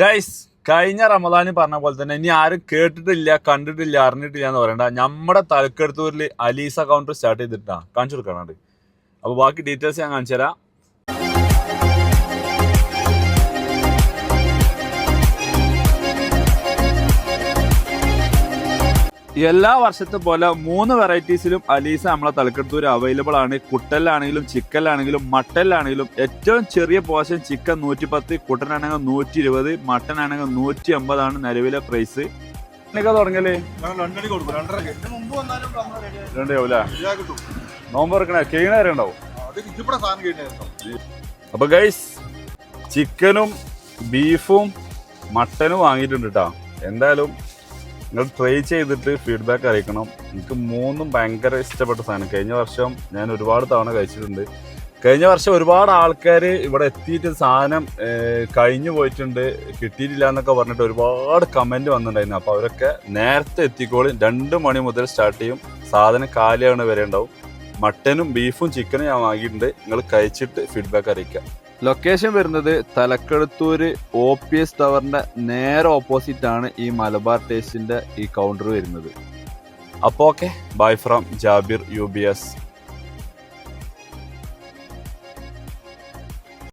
Guys കഴിഞ്ഞ റമദാനി പറഞ്ഞ പോലെ തന്നെ ഇനി ആരും കേട്ടിട്ടില്ല കണ്ടിട്ടില്ല അറിഞ്ഞിട്ടില്ല എന്ന് പറയണ്ട. നമ്മുടെ തലക്കെടുത്തൂരിൽ അലീസ കൗണ്ടർ സ്റ്റാർട്ട് ചെയ്തിട്ടാ. കാണിച്ചു കൊടുക്കാനുണ്ട് അപ്പൊ ബാക്കി ഡീറ്റെയിൽസ് ഞാൻ കാണിച്ചു തരാം. എല്ലാ വർഷത്തെ പോലെ മൂന്ന് വെറൈറ്റീസിലും അലീസ നമ്മളെ തലക്കെടുത്തൂർ അവൈലബിൾ ആണ്. കുട്ടലിലാണെങ്കിലും ചിക്കനിലാണെങ്കിലും മട്ടനിലാണെങ്കിലും ഏറ്റവും ചെറിയ പോഷൻ ചിക്കൻ നൂറ്റി പത്ത് കുട്ടനാണെങ്കിൽ നൂറ്റി ഇരുപത് മട്ടൻ ആണെങ്കിൽ നൂറ്റി അമ്പതാണ് നിലവിലെ പ്രൈസ് തുടങ്ങൽ നോമ്പ് തുറക്കണ കേണ ഉണ്ടാവും. അപ്പൊ ഗൈസ് ചിക്കനും ബീഫും മട്ടനും വാങ്ങിയിട്ടുണ്ട് കേട്ടോ എന്തായാലും നിങ്ങൾ ട്രൈ ചെയ്തിട്ട് ഫീഡ്ബാക്ക് അറിയിക്കണം. എനിക്ക് മൂന്നും ഭയങ്കര ഇഷ്ടപ്പെട്ട സാധനം. കഴിഞ്ഞ വർഷം ഞാൻ ഒരുപാട് തവണ കഴിച്ചിട്ടുണ്ട്. കഴിഞ്ഞ വർഷം ഒരുപാട് ആൾക്കാർ ഇവിടെ എത്തിയിട്ട് സാധനം കഴിഞ്ഞു പോയിട്ടുണ്ട്. കിട്ടിയിട്ടില്ല എന്നൊക്കെ പറഞ്ഞിട്ട് ഒരുപാട് കമന്റ് വന്നിട്ടുണ്ടായിരുന്നു. അപ്പോൾ അവരൊക്കെ നേരത്തെ എത്തിക്കോളും. രണ്ട് മണി മുതൽ സ്റ്റാർട്ട് ചെയ്യും. സാധനം കാലിയാണ് വരെ ഉണ്ടാവും. മട്ടനും ബീഫും ചിക്കനും ഞാൻ വാങ്ങിയിട്ടുണ്ട്. നിങ്ങൾ കഴിച്ചിട്ട് ഫീഡ്ബാക്ക് അറിയിക്കാം ലൊക്കേഷൻ വരുന്നത് തലക്കെടുത്തൂര് ഒ പി എസ് ടവറിന്റെ നേരെ ഓപ്പോസിറ്റ് ആണ് ഈ മലബാർ ടേസ്റ്റിന്റെ ഈ കൗണ്ടർ വരുന്നത്. അപ്പോൾ okay bye from Jabir U B S